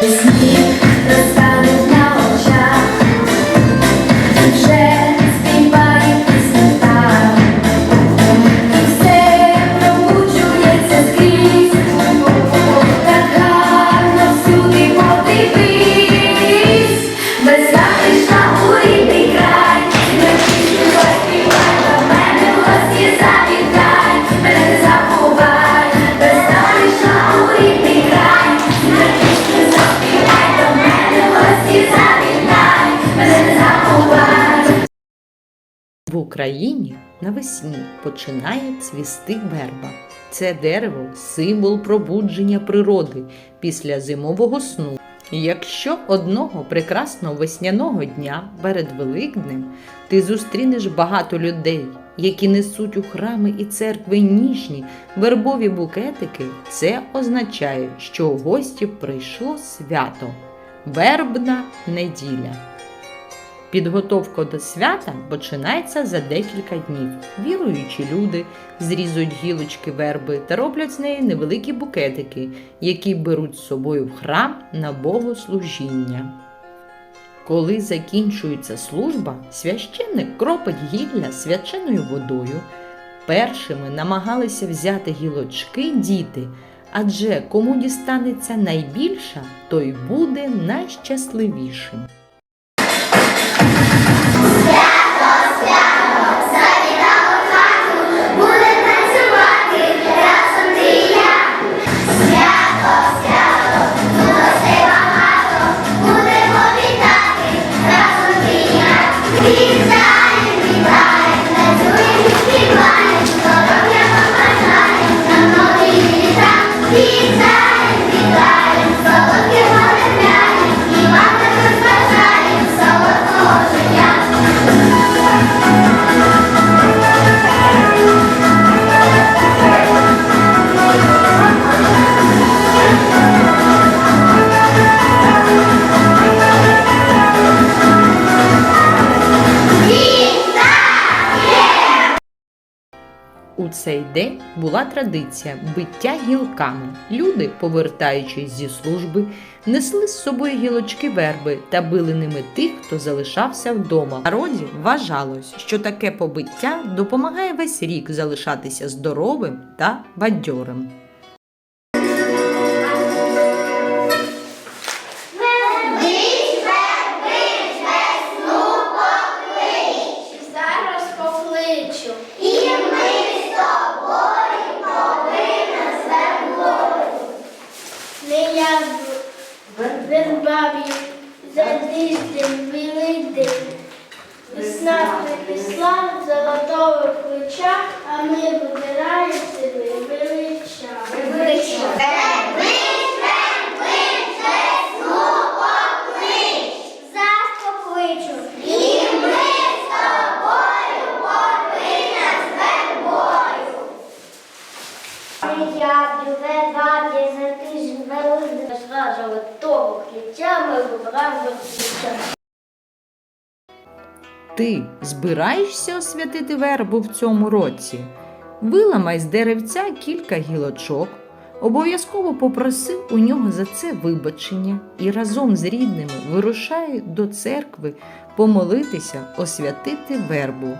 It's me. Україні навесні починає цвісти верба. Це дерево символ пробудження природи після зимового сну. Якщо одного прекрасного весняного дня перед Великднем ти зустрінеш багато людей, які несуть у храми і церкви ніжні вербові букетики, це означає, що у гості прийшло свято вербна неділя. Підготовка до свята починається за декілька днів. Віруючі люди зрізують гілочки верби та роблять з неї невеликі букетики, які беруть з собою в храм на богослужіння. Коли закінчується служба, священник кропить гілля свяченою водою. Першими намагалися взяти гілочки діти, адже кому дістанеться найбільша, той буде найщасливішим. У цей день була традиція биття гілками. Люди, повертаючись зі служби, несли з собою гілочки верби та били ними тих, хто залишався вдома. В народі вважалось, що таке побиття допомагає весь рік залишатися здоровим та бадьорим. Дистим білий день. Весна принесла золотого ключа, а ми вибираємо себе велича. Ти збираєшся освятити вербу в цьому році? Виламай з деревця кілька гілочок, обов'язково попроси у нього за це вибачення і разом з рідними вирушай до церкви помолитися, освятити вербу.